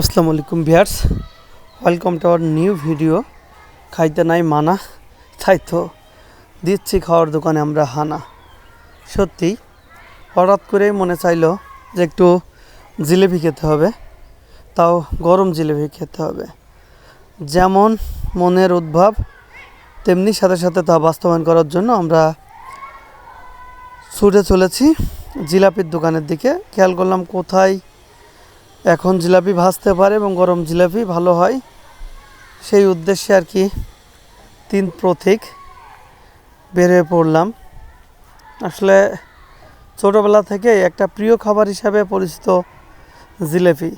আসসালামু আলাইকুম viewers. Welcome to our new video খাইতে নাই মানা, তাই তো দিচ্ছি খাওয়ার দোকানে আমরা হানা। সত্যি, হঠাৎ করেই মনে চাইলো যে একটু জিলেপি খেতে হবে, তাও গরম জিলেপি খেতে হবে। যেমন মনের উদ্ভাব, তেমনি সাথে সাথে তা বাস্তবায়ন করার জন্য আমরা ছুটে চলেছি জিলাপির দোকানের দিকে। খেয়াল করলাম কোথায় এখন জিলাপি ভাজতে পারে এবং গরম জিলাপি ভালো হয়। সেই উদ্দেশ্যে আর কি তিন প্রতীক বেরিয়ে পড়লাম। আসলে ছোটোবেলা থেকে একটা প্রিয় খাবার হিসাবে পরিচিত জিলেপি।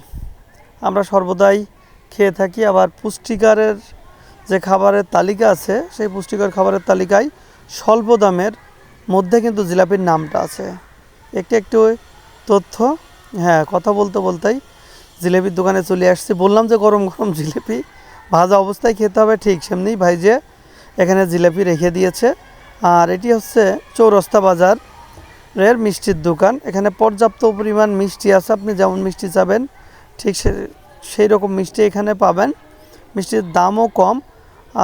আমরা সর্বদাই খেয়ে থাকি, আবার পুষ্টিকরের যে খাবারের তালিকা আছে, সেই পুষ্টিকর খাবারের তালিকায় স্বল্প দামের মধ্যে কিন্তু জিলাপির নামটা আছে। একটি একটু তথ্য হ্যাঁ কথা বলতে বলতেই জিলেপির দোকানে চলে আসছি। বললাম যে গরম গরম জিলেপি, ভাজা অবস্থায় খেতে হবে ঠিক সেমনি ভাইজে এখানে জিলেপি রেখে দিয়েছে। আর এটি হচ্ছে চৌরস্তা বাজার এর মিষ্টির দোকান। এখানে পর্যাপ্ত পরিমাণ মিষ্টি আছে, আপনি যেমন মিষ্টি চাবেন, ঠিক সে সেই রকম মিষ্টি এখানে পাবেন। মিষ্টির দামও কম।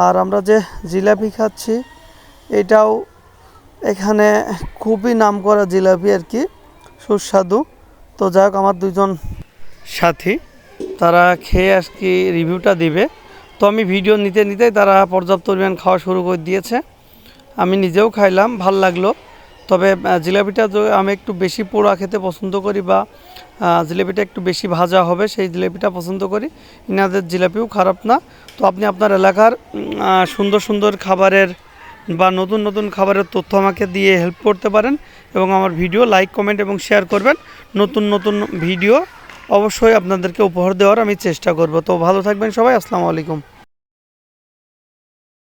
আর আমরা যে জিলাপি খাচ্ছি, এটাও এখানে খুবই নামকরা জিলাপি আর কি, সুস্বাদু। তো যাই আমার দুজন সাথী, তারা খেয়ে আর কি রিভিউটা দিবে। তো আমি ভিডিও নিতে নিতেই তারা পর্যাপ্ত পরিমাণ খাওয়া শুরু করে দিয়েছে। আমি নিজেও খাইলাম, ভালো লাগল। তবে জিলাপিটা আমি একটু বেশি পোড়া খেতে পছন্দ করি বা জিলাপিটা একটু বেশি ভাজা হবে, সেই জিলাপিটা পছন্দ করি। ইনাদের জিলাপিও খারাপ না। তো আপনি আপনার এলাকার সুন্দর সুন্দর খাবারের বা নতুন নতুন খাবারের তথ্য আমাকে দিয়ে হেল্প করতে পারেন এবং আমার ভিডিও লাইক কমেন্ট এবং শেয়ার করবেন। নতুন নতুন ভিডিও অবশ্যই আপনাদেরকে উপহার দেওয়ার আমি চেষ্টা করব। তো ভালো থাকবেন সবাই আসসালামু আলাইকুম।